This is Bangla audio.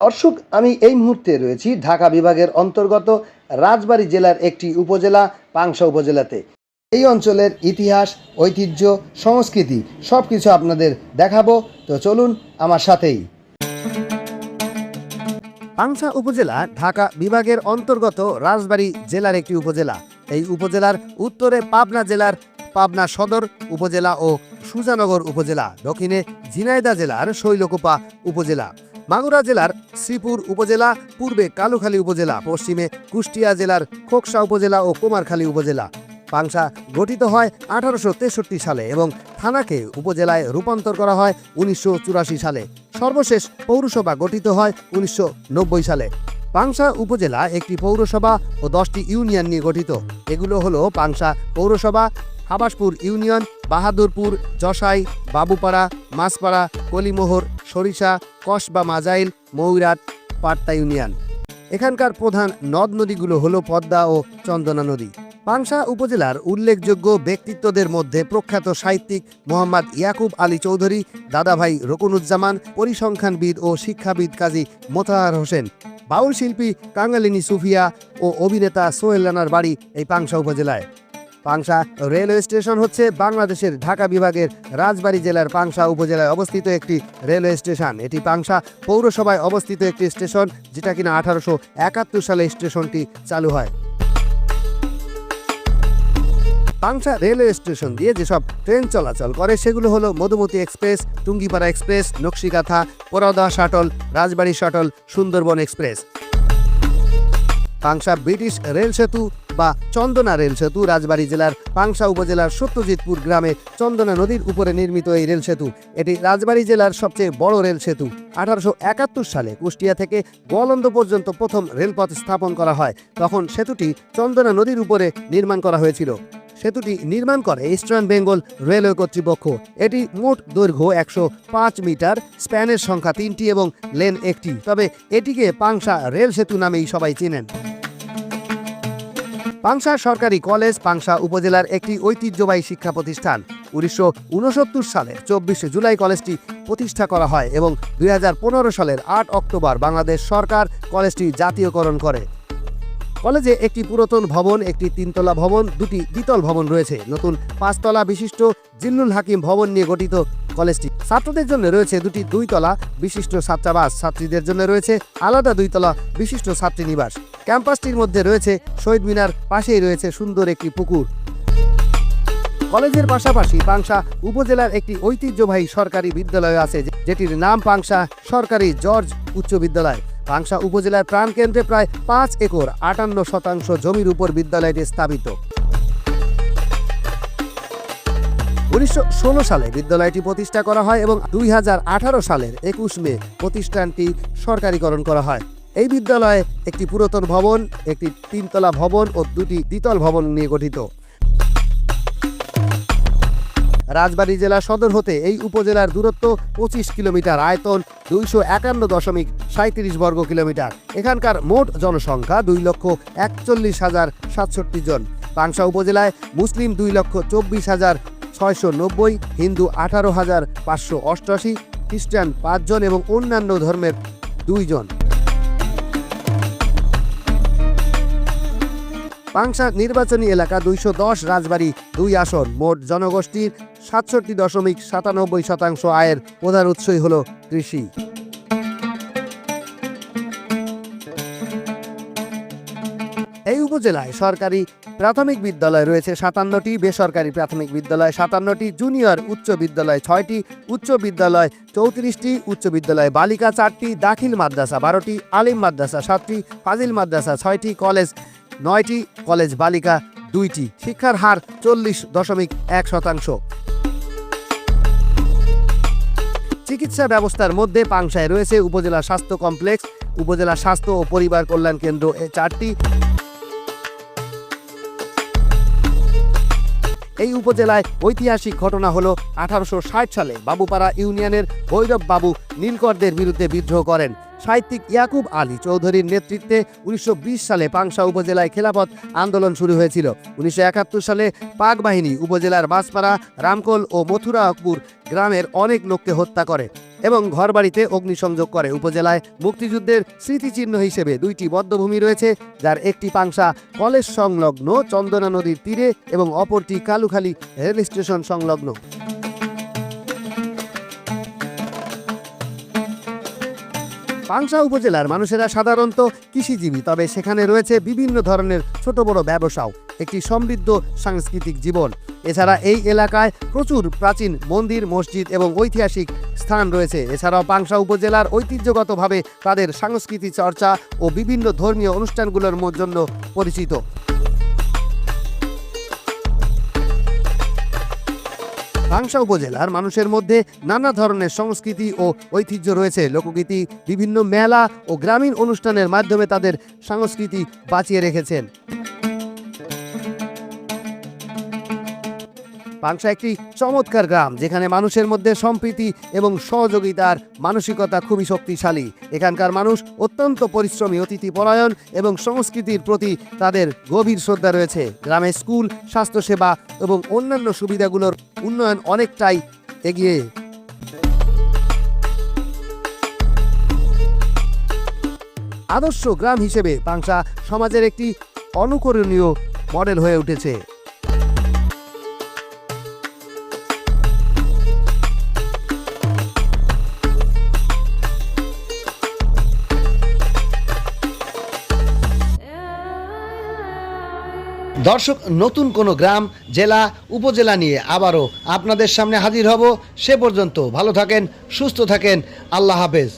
দর্শক, আমি এই মুহূর্তে রয়েছি ঢাকা বিভাগের অন্তর্গত রাজবাড়ী জেলার একটি উপজেলা, পাংশা উপজেলাতে। এই অঞ্চলের ইতিহাস, ঐতিহ্য, সংস্কৃতি সব কিছু আপনাদের দেখাবো। তো চলুন আমার সাথেই। পাংশা উপজেলা, ঢাকা বিভাগের অন্তর্গত রাজবাড়ী জেলার একটি উপজেলা। এই উপজেলার উত্তরে পাবনা জেলার পাবনা সদর উপজেলা ও সুজানগর উপজেলা। দক্ষিণে ঝিনাইদা জেলার শৈলকুপা উপজেলা। মাগুরা জেলার শ্রীপুর উপজেলা, পূর্বে কালুখালী উপজেলা, পশ্চিমে কুষ্টিয়া জেলার খোকসা উপজেলা ও কুমারখালী উপজেলা। পাংশা গঠিত হয় আঠারোশো তেষট্টি সালে এবং থানাকে উপজেলায় রূপান্তর করা হয় উনিশশো চুরাশি সালে। সর্বশেষ পৌরসভা গঠিত হয় উনিশশো নব্বই সালে। পাংশা উপজেলা একটি পৌরসভা ও দশটি ইউনিয়ন নিয়ে গঠিত। এগুলো হলো পাংশা পৌরসভা, হাবাসপুর ইউনিয়ন, বাহাদুরপুর জসাই বাবুপাড়া, মাছপাড়া, কলিমোহর, সরিষা, কসবা মাজাইল মৌরাট পাট্টা ইউনিয়ন। এখানকার প্রধান নদ নদীগুলো হলো পদ্মা ও চন্দনা নদী। পাংশা উপজেলার উল্লেখযোগ্য ব্যক্তিত্বদের মধ্যে প্রখ্যাত সাহিত্যিক মোহাম্মদ ইয়াকুব আলী চৌধুরী, দাদাভাই রকুনুজ্জামান, পরিসংখ্যানবিদ ও শিক্ষাবিদ কাজী মোতাহার হোসেন, বাউল শিল্পী কাঙ্গালিনী সুফিয়া ও অভিনেতা সোহেল রানার বাড়ি এই পাংশা উপজেলায়। পাংশা রেলওয়ে স্টেশন হচ্ছে বাংলাদেশের ঢাকা বিভাগের রাজবাড়ী জেলার পাংশা উপজেলায় অবস্থিত একটি রেলওয়ে স্টেশন। এটি পাংশা পৌরসভায় অবস্থিত একটি স্টেশন, যেটা কিনা আঠারোশো একাত্তর সালে স্টেশনটি চালু হয়। পাংশা রেলওয়ে স্টেশন দিয়ে যেসব ট্রেন চলাচল করে, সেগুলো হলো Madhumati express, Tungipara express Nakshikatha Porada shuttle, Rajbari shuttle, Sundarban express. Pangsha British rail সেতু বা চন্দনা রেল সেতু রাজবাড়ী জেলার পাংশা উপজেলার সত্যজিৎপুর গ্রামে চন্দনা নদীর উপরে নির্মিত এই রেল সেতু। এটি রাজবাড়ী জেলার সবচেয়ে বড় রেল সেতু। আঠারোশো একাত্তর সালে কুষ্টিয়া থেকে গোয়ালন্দ পর্যন্ত প্রথম রেলপথ স্থাপন করা হয়। তখন সেতুটি চন্দনা নদীর উপরে নির্মাণ করা হয়েছিল। সেতুটি নির্মাণ করে ইস্টার্ন বেঙ্গল রেলওয়ে কর্তৃপক্ষ। এটি মোট দৈর্ঘ্য একশো পাঁচ মিটার, স্প্যানের সংখ্যা তিনটি এবং লেন একটি। তবে এটিকে পাংশা রেল সেতু নামেই সবাই চেনেন। পাংশা সরকারি কলেজ পাংশা উপজেলার একটি ঐতিহ্যবাহী শিক্ষা প্রতিষ্ঠান। উনিশশো সালের চব্বিশে জুলাই কলেজটি প্রতিষ্ঠা করা হয় এবং দুই হাজার পনেরো সালের আট অক্টোবর বাংলাদেশ সরকার কলেজটি জাতীয়করণ করে। কলেজে একটি পুরাতন ভবন, একটি তিনতলা ভবন, দুটি দ্বিতল ভবন রয়েছে। নতুন পাঁচতলা বিশিষ্ট জিল্লুল হাকিম ভবন নিয়ে গঠিত কলেজটি। ছাত্রদের জন্য রয়েছে দুটি দুইতলা বিশিষ্ট ছাত্রাবাস। ছাত্রীদের জন্য রয়েছে আলাদা দুইতলা বিশিষ্ট ছাত্রীনিবাস। ক্যাম্পাসটির মধ্যে রয়েছে শহীদ মিনার, পাশেই রয়েছে সুন্দর একটি পুকুর। কলেজের পাশাপাশি পাংশা উপজেলার একটি ঐতিহ্যবাহী সরকারি বিদ্যালয় আছে, যেটির নাম পাংশা সরকারি জর্জ উচ্চ বিদ্যালয়। পাংশা উপজেলার প্রাণকেন্দ্রে প্রায় পাঁচ একর আটান্ন শতাংশ জমির উপর বিদ্যালয়টি স্থাপিত। উনিশশো ষোলো সালে বিদ্যালয়টি প্রতিষ্ঠা করা হয় এবং দুই হাজার আঠারো সালের একুশ মে প্রতিষ্ঠানটি সরকারিকরণ করা হয়। এই বিদ্যালয়ে একটি পুরাতন ভবন, একটি তিনতলা ভবন ও দুটি দ্বিতল ভবন নিয়ে গঠিত। রাজবাড়ী জেলা সদর হতে এই উপজেলার দূরত্ব পঁচিশ কিলোমিটার, আয়তন দুইশো একান্ন দশমিক সাঁত্রিশ বর্গ কিলোমিটার। এখানকার মোট জনসংখ্যা দুই লক্ষ একচল্লিশ হাজার সাতষট্টি জন। পাংশা উপজেলায় মুসলিম দুই লক্ষ চব্বিশ হাজার ছয়শো নব্বই, হিন্দু আঠারো হাজার পাঁচশো অষ্টআশি, খ্রিস্টান পাঁচজন এবং অন্যান্য ধর্মের দুইজন। পাংশা নির্বাচনী এলাকা দুইশো দশ, রাজবাড়ী দুই আসন। মোট জনগোষ্ঠীর সাতষট্টি দশমিক সাতানব্বই শতাংশ আয়ের প্রধান উৎসই হল কৃষি। এই উপজেলায় সরকারি প্রাথমিক বিদ্যালয় রয়েছে সাতান্নটি, বেসরকারি প্রাথমিক বিদ্যালয় সাতান্নটি, জুনিয়র উচ্চ বিদ্যালয় ছয়টি, উচ্চ বিদ্যালয় চৌত্রিশটি, উচ্চ বিদ্যালয় বালিকা চারটি, দাখিল মাদ্রাসা বারোটি, আলিম মাদ্রাসা সাতটি, ফাজিল মাদ্রাসা ছয়টি, কলেজ নয়টি কলেজ বালিকা, দুইটি শিক্ষার হার চল্লিশ দশমিক এক শতাংশ। চিকিৎসা ব্যবস্থার মধ্যে পাংশায় রয়েছে উপজেলা স্বাস্থ্য কমপ্লেক্স, উপজেলা স্বাস্থ্য ও পরিবার কল্যাণ কেন্দ্র এ চারটি। এই উপজেলায় ঐতিহাসিক ঘটনা হলো আঠারোশো সালে বাবুপাড়া ইউনিয়নের ভৈরব বাবু নীলকরদের বিরুদ্ধে বিদ্রোহ করেন। সাহিত্যিক ইয়াকুব আলী চৌধুরীর নেতৃত্বে উনিশশো বিশ সালে পাংশা উপজেলায় খেলাফত আন্দোলন শুরু হয়েছিল। উনিশশো একাত্তর সালে পাক বাহিনী উপজেলার বাসপাড়া রামকোল ও মথুরাপুর গ্রামের অনেক লোককে হত্যা করে এবং ঘরবাড়িতে অগ্নিসংযোগ করে। উপজেলায় মুক্তিযুদ্ধের স্মৃতিচিহ্ন হিসেবে দুইটি বদ্ধভূমি রয়েছে, যার একটি পাংশা কলেজ সংলগ্ন চন্দনা নদীর তীরে এবং অপরটি কালুখালী রেল স্টেশন সংলগ্ন। পাংশা উপজেলার মানুষেরা সাধারণত কৃষিজীবী, তবে সেখানে রয়েছে বিভিন্ন ধরনের ছোট বড় ব্যবসাও, একটি সমৃদ্ধ সাংস্কৃতিক জীবন। এছাড়া এই এলাকায় প্রচুর প্রাচীন মন্দির, মসজিদ এবং ঐতিহাসিক স্থান রয়েছে। এছাড়াও পাংশা উপজেলার ঐতিহ্যগতভাবে তাদের সাংস্কৃতিক চর্চা ও বিভিন্ন ধর্মীয় অনুষ্ঠানগুলোর জন্য পরিচিত। পাংশা উপজেলার মানুষের মধ্যে নানা ধরনের সংস্কৃতি ও ঐতিহ্য রয়েছে। লোকগীতি, বিভিন্ন মেলা ও গ্রামীণ অনুষ্ঠানের মাধ্যমে তাদের সংস্কৃতি বাঁচিয়ে রেখেছেন। পাংশা একটি চমৎকার গ্রাম, যেখানে মানুষের মধ্যে সম্প্রীতি এবং সহযোগিতার মানসিকতা খুবই শক্তিশালী। এখানকার মানুষ অত্যন্ত পরিশ্রমী, অতিথি পরায়ণ এবং সংস্কৃতির প্রতি তাদের গভীর শ্রদ্ধা রয়েছে। গ্রামে স্কুল, স্বাস্থ্যসেবা এবং অন্যান্য সুবিধাগুলোর উন্নয়ন অনেকটাই এগিয়ে আদর্শ গ্রাম হিসেবে পাংশা সমাজের একটি অনুকরণীয় মডেল হয়ে উঠেছে। দর্শক, নতুন কোনো গ্রাম, জেলা, উপজেলা নিয়ে আবারও আপনাদের সামনে হাজির হব। সে পর্যন্ত ভালো থাকেন, সুস্থ থাকেন। আল্লাহ হাফেজ।